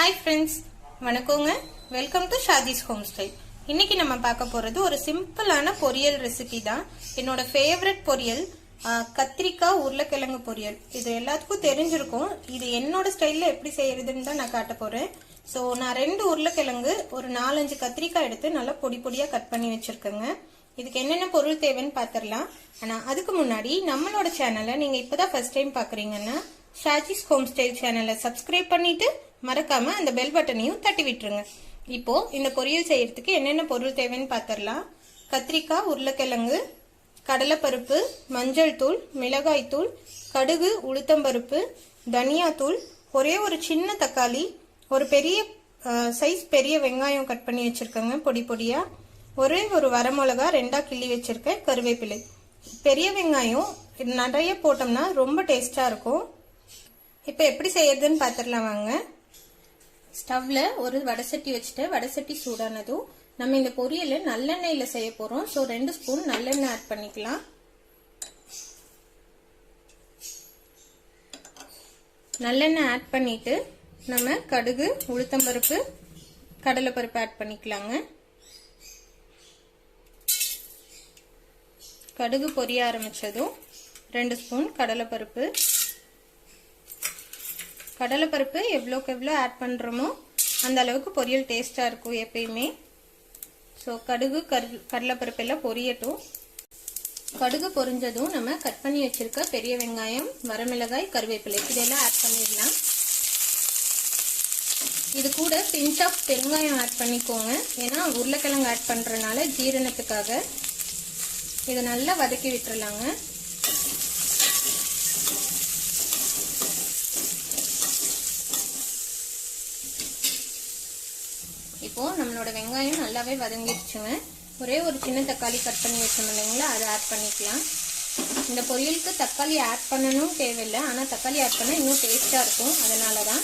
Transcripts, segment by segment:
Hi friends வணக்கங்க. Welcome to ஷாதிஸ் home style இன்னைக்கு நம்ம பார்க்க போறது ஒரு சிம்பிளான பொரியல் ரெசிபி தான். என்னோட ஃபேவரட் பொரியல் கத்திரிக்காய் உருளைக்கிழங்கு பொரியல். இது எல்லாத்துக்கும் தெரிஞ்சிருக்கும். இது என்னோட ஸ்டைலில் எப்படி செய்யறதுன்னு தான் நான் காட்ட போறேன். ஸோ நான் ரெண்டு உருளைக்கிழங்கு ஒரு நாலஞ்சு கத்திரிக்காய் எடுத்து நல்லா பொடி பொடியாக கட் பண்ணி வச்சிருக்கேங்க. இதுக்கு என்னென்ன பொருள் தேவைன்னு பார்த்துடலாம் ஆனால் அதுக்கு முன்னாடி நம்மளோட சேனலை நீங்கள் இப்போ தான் ஃபர்ஸ்ட் டைம் பார்க்குறீங்கன்னா ஷாஜிஸ் ஹோம் ஸ்டைல் சேனலை சப்ஸ்கிரைப் பண்ணிவிட்டு மறக்காம அந்த பெல் பட்டனையும் தட்டி விட்டுருங்க. இப்போ இந்த பொரியல் செய்யறதுக்கு என்னென்ன பொருள் தேவைன்னு பார்த்துடலாம் கத்திரிக்காய் உருளைக்கிழங்கு கடலைப்பருப்பு மஞ்சள் தூள் மிளகாய் தூள் கடுகு உளுத்தம்பருப்பு தனியாத்தூள் ஒரே ஒரு சின்ன தக்காளி ஒரு பெரிய சைஸ் பெரிய வெங்காயம் கட் பண்ணி வச்சிருக்கேங்க பொடி பொடியா. ஒரே ஒரு வரமிளகா ரெண்டா கிள்ளி வச்சிருக்கேன் கருவேப்பிலை. பெரிய வெங்காயம் நிறைய போட்டோம்னா ரொம்ப டேஸ்டா இருக்கும். இப்போ எப்படி செய்யறதுன்னு பார்த்துடலாம் வாங்க. ஸ்டவ்ல ஒரு வடசட்டி வச்சுட்டு வடசட்டி சூடானதும் நம்ம இந்த பொரியலை நல்லெண்ணெயில செய்ய போறோம். ஸோ ரெண்டு ஸ்பூன் நல்லெண்ணெய் ஆட் பண்ணிக்கலாம். நல்லெண்ணெய் ஆட் பண்ணிட்டு நம்ம கடுகு உளுத்தம்பருப்பு கடலைப்பருப்பு ஆட் பண்ணிக்கலாங்க. கடுகு பொரிய ஆரம்பித்ததும் ரெண்டு ஸ்பூன் கடலைப்பருப்பு கடலைப்பருப்பு எவ்வளோக்கு எவ்வளோ ஆட் பண்ணுறோமோ அந்த அளவுக்கு பொரியல் டேஸ்ட்டாக இருக்கும் எப்பயுமே. ஸோ கடுகு கரு கடலைப்பருப்பு எல்லாம் பொரியட்டும். கடுகு பொரிஞ்சதும் நம்ம கட் பண்ணி வச்சிருக்க பெரிய வெங்காயம் வரமிளகாய் கருவேப்பிலை இதெல்லாம் ஆட் பண்ணிடலாம். இது கூட பிஞ்ச் ஆஃப் பெருங்காயம் ஆட் பண்ணிக்கோங்க. ஏன்னா உருளைக்கிழங்கு ஆட் பண்ணுறதுனால ஜீரணத்துக்காக இதை நல்லா வதக்கி விட்டுறலாங்க. இப்போது நம்மளோட வெங்காயம் நல்லாவே வதங்கிடுச்சுங்க. ஒரே ஒரு சின்ன தக்காளி கட் பண்ணி வச்சோம் இல்லைங்களா? அதை ஆட் பண்ணிக்கலாம். இந்த பொரியலுக்கு தக்காளி ஆட் பண்ணணும் தேவையில்லை. ஆனால் தக்காளி ஆட் பண்ணால் இன்னும் டேஸ்ட்டாக இருக்கும். அதனால தான்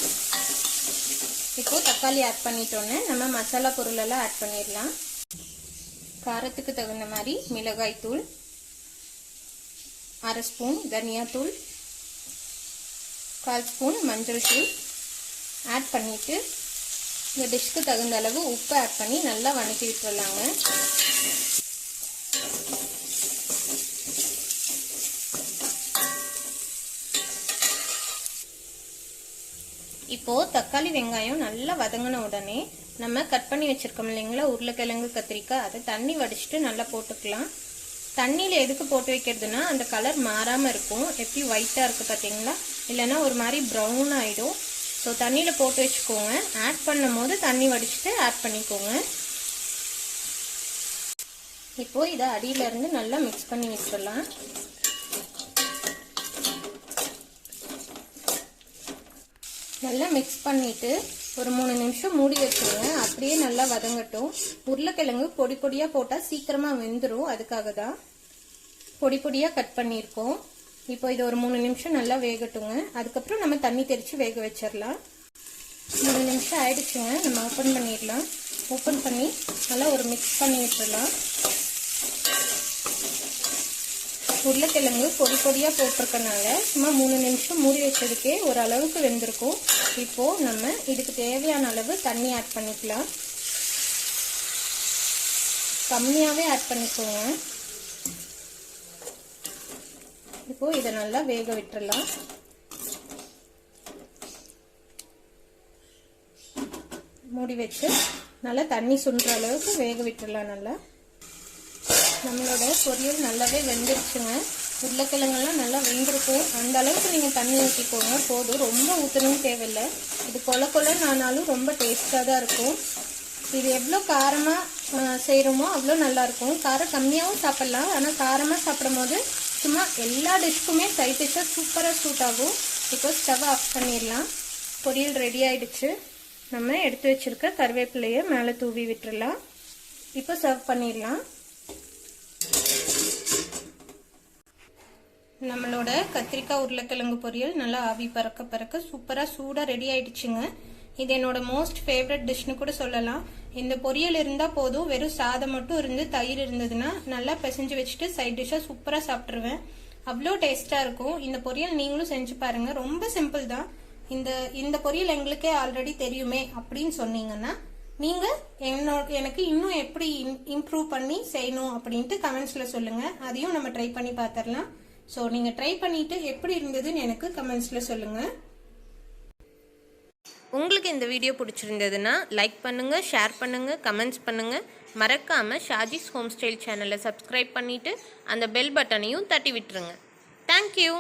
இப்போது தக்காளி ஆட் பண்ணிட்டோன்னே நம்ம மசாலா பொருளெல்லாம் ஆட் பண்ணிடலாம். காரத்துக்கு தகுந்த மாதிரி மிளகாய் தூள் அரை ஸ்பூன் தனியாத்தூள் கால் ஸ்பூன் மஞ்சள் தூள். ஆட் பண்ணிவிட்டு இந்த டிஷ்க்கு தகுந்த அளவு உப்பு ஆட் பண்ணி நல்லா வணக்கி விட்டுடலாங்க இப்போ தக்காளி வெங்காயம் நல்லா வதங்கின உடனே நம்ம கட் பண்ணி வச்சிருக்கோம் இல்லைங்களா? உருளைக்கிழங்கு கத்திரிக்காய் அதை தண்ணி வடிச்சிட்டு நல்லா போட்டுக்கலாம். தண்ணியில் எதுக்கு போட்டு வைக்கிறதுனா அந்த கலர் மாறாமல் இருக்கும். எப்படி ஒயிட்டாக இருக்குது பார்த்தீங்களா இல்லைன்னா ஒரு மாதிரி ப்ரௌன் ஆகிடும் ஸோ தண்ணியில் போட்டு வச்சுக்கோங்க. ஆட் பண்ணும் போது தண்ணி வடிச்சுட்டு ஆட் பண்ணிக்கோங்க. இப்போது இதை அடியிலேருந்து நல்லா மிக்ஸ் பண்ணி வச்சிடலாம் நல்லா மிக்ஸ் பண்ணிட்டு ஒரு மூணு நிமிஷம் மூடி வச்சுருங்க. அப்படியே நல்லா வதங்கட்டும். உருளைக்கிழங்கு பொடி பொடியாக போட்டால் சீக்கிரமாக வெந்துடும் அதுக்காக தான் பொடி பொடியாக கட் பண்ணியிருக்கோம். இப்போ இது ஒரு மூணு நிமிஷம் நல்லா வேகட்டுங்க. அதுக்கப்புறம் நம்ம தண்ணி தெளித்து வேக வச்சிடலாம் மூணு நிமிஷம் ஆயிடுச்சுங்க. நம்ம ஓப்பன் பண்ணிடலாம். ஓப்பன் பண்ணி நல்லா ஒரு மிக்ஸ் பண்ணி விட்டுடலாம் உருளைக்கிழங்கு பொடி பொடியாக போட்டிருக்கனால சும்மா மூணு நிமிஷம் மூடி வச்சதுக்கே ஒரு அளவுக்கு வெந்திருக்கும். இப்போ நம்ம இதுக்கு தேவையான அளவு தண்ணி ஆட் பண்ணிக்கலாம். கம்மியாகவே ஆட் பண்ணிக்கோங்க. இப்போ இதை நல்லா வேக விட்டுறலாம். மூடி வச்சு நல்லா தண்ணி சுண்டுற அளவுக்கு வேக விட்டுறலாம் நல்லா. நம்மளோட பொரியல் நல்லாவே வெந்துருச்சுங்க. உருளைக்கிழங்கெல்லாம் நல்லா வெந்திருக்கும். அந்த அளவுக்கு நீங்கள் தண்ணி ஊற்றிக்கோங்க போதும். ரொம்ப ஊற்றணும் தேவையில்லை. இது கொல கொலன்னு ஆனாலும் ரொம்ப டேஸ்ட்டாக தான் இருக்கும். இது எவ்வளோ காரமாக செய்கிறோமோ அவ்வளோ நல்லாயிருக்கும் காரம் கம்மியாகவும் சாப்பிட்லாம். ஆனால் காரமாக சாப்பிடும் போது சும்மா எல்லா டிஷ்க்குமே சைட் டிஷ்ஷாக சூப்பராக சூட் ஆகும். இப்போ ஸ்டவ் ஆஃப் பண்ணிடலாம். பொரியல் ரெடி ஆயிடுச்சு. நம்ம எடுத்து வச்சிருக்க கருவேப்பிலையை மேலே தூவி விட்டுறலாம். இப்போ சர்வ் பண்ணிடலாம். நம்மளோட கத்திரிக்காய் உருளைக்கிழங்கு பொரியல் நல்லா ஆவி பறக்க பறக்க சூப்பராக சூடாக ரெடி ஆயிடுச்சுங்க. இது என்னோட மோஸ்ட் ஃபேவரட் டிஷ்னு கூட சொல்லலாம். இந்த பொரியல் இருந்தால் போதும். வெறும் சாதம் மட்டும் இருந்து தயிர் இருந்ததுன்னா நல்லா பிசைஞ்சு வச்சுட்டு சைட் டிஷ்ஷாக சூப்பராக சாப்பிட்ருவேன் அவ்வளோ டேஸ்ட்டாக இருக்கும். இந்த பொரியல் நீங்களும் செஞ்சு பாருங்க. ரொம்ப சிம்பிள் தான். இந்த இந்த பொரியல் எங்களுக்கே ஆல்ரெடி தெரியுமே அப்படின்னு சொன்னீங்கன்னா நீங்கள் என்னோட எனக்கு இன்னும் எப்படி இம்ப்ரூவ் பண்ணி செய்யணும் அப்படின்ட்டு கமெண்ட்ஸில் சொல்லுங்கள் அதையும் நம்ம ட்ரை பண்ணி பார்த்துடலாம் ஸோ நீங்கள் ட்ரை பண்ணிவிட்டு எப்படி இருந்ததுன்னு எனக்கு கமெண்ட்ஸில் சொல்லுங்கள் உங்களுக்கு இந்த வீடியோ பிடிச்சிருந்ததுன்னா லைக் பண்ணுங்கள் ஷேர் பண்ணுங்கள் கமெண்ட்ஸ் பண்ணுங்கள் மறக்காமல் ஷாஜிஸ் ஹோம் ஸ்டைல் சேனலை சப்ஸ்கிரைப் பண்ணிவிட்டு அந்த பெல் பட்டனையும் தட்டி விட்டுருங்க. தேங்க்யூ